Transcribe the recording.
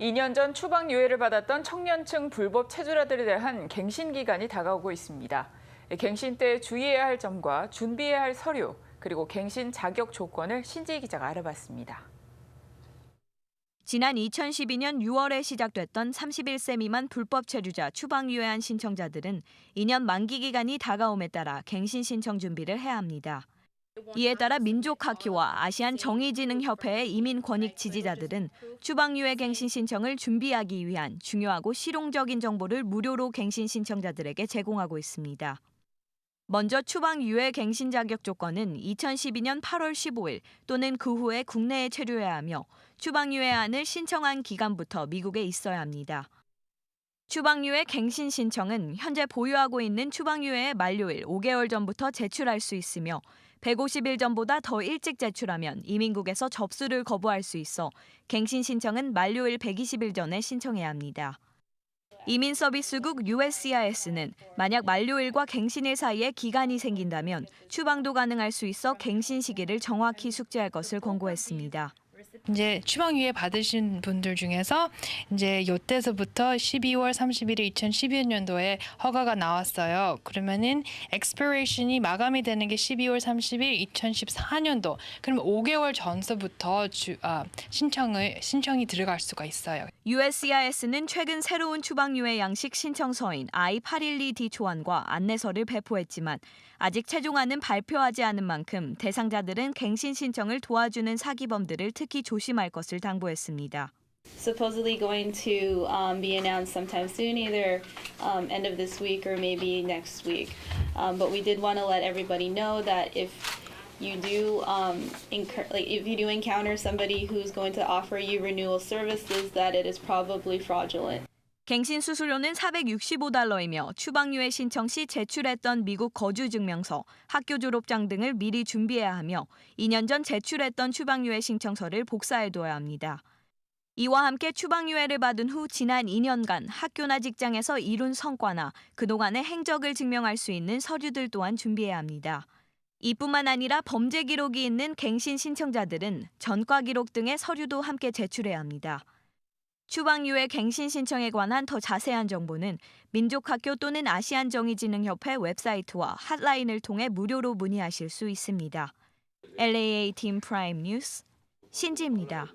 2년 전 추방 유예를 받았던 청년층 불법 체류자들에 대한 갱신 기간이 다가오고 있습니다. 갱신 때 주의해야 할 점과 준비해야 할 서류, 그리고 갱신 자격 조건을 신지 기자가 알아봤습니다. 지난 2012년 6월에 시작됐던 31세 미만 불법 체류자 추방 유예한 신청자들은 2년 만기 기간이 다가옴에 따라 갱신 신청 준비를 해야 합니다. 이에 따라 민족학회와 아시안 정의진흥협회의 이민 권익 지지자들은 추방 유예 갱신 신청을 준비하기 위한 중요하고 실용적인 정보를 무료로 갱신 신청자들에게 제공하고 있습니다. 먼저 추방 유예 갱신 자격 조건은 2012년 8월 15일 또는 그 후에 국내에 체류해야 하며 추방 유예안을 신청한 기간부터 미국에 있어야 합니다. 추방 유예 갱신 신청은 현재 보유하고 있는 추방 유예의 만료일 5개월 전부터 제출할 수 있으며 150일 전보다 더 일찍 제출하면 이민국에서 접수를 거부할 수 있어 갱신 신청은 만료일 120일 전에 신청해야 합니다. 이민서비스국 USCIS는 만약 만료일과 갱신일 사이에 기간이 생긴다면 추방도 가능할 수 있어 갱신 시기를 정확히 숙지할 것을 권고했습니다. 이제 추방유예 받으신 분들 중에서 이제 요때서부터 12월 31일 2012년도에 허가가 나왔어요. 그러면은 expiration이 마감이 되는 게 12월 30일 2014년도. 그러면 5개월 전서부터 주, 아, 신청을 신청이 들어갈 수가 있어요. USCIS는 최근 새로운 추방유예 양식 신청서인 I-812D 초안과 안내서를 배포했지만 아직 최종안은 발표하지 않은 만큼 대상자들은 갱신 신청을 도와주는 사기범들을 특히 조심할 것을 당부했습니다. supposedly going to um, be announced sometime soon, either um, end of this week or maybe next week. Um, but we did want to let everybody know that if you do um, incur, like if you do encounter somebody who's going to offer you renewal services, that it is probably fraudulent. 갱신 수수료는 465달러이며 추방유예 신청 시 제출했던 미국 거주 증명서, 학교 졸업장 등을 미리 준비해야 하며 2년 전 제출했던 추방유예 신청서를 복사해둬야 합니다. 이와 함께 추방유예를 받은 후 지난 2년간 학교나 직장에서 이룬 성과나 그동안의 행적을 증명할 수 있는 서류들 또한 준비해야 합니다. 이뿐만 아니라 범죄 기록이 있는 갱신 신청자들은 전과 기록 등의 서류도 함께 제출해야 합니다. 추방유예 갱신 신청에 관한 더 자세한 정보는 민족학교 또는 아시안정의진흥협회 웹사이트와 핫라인을 통해 무료로 문의하실 수 있습니다. LAA 팀 프라임 뉴스 신지입니다.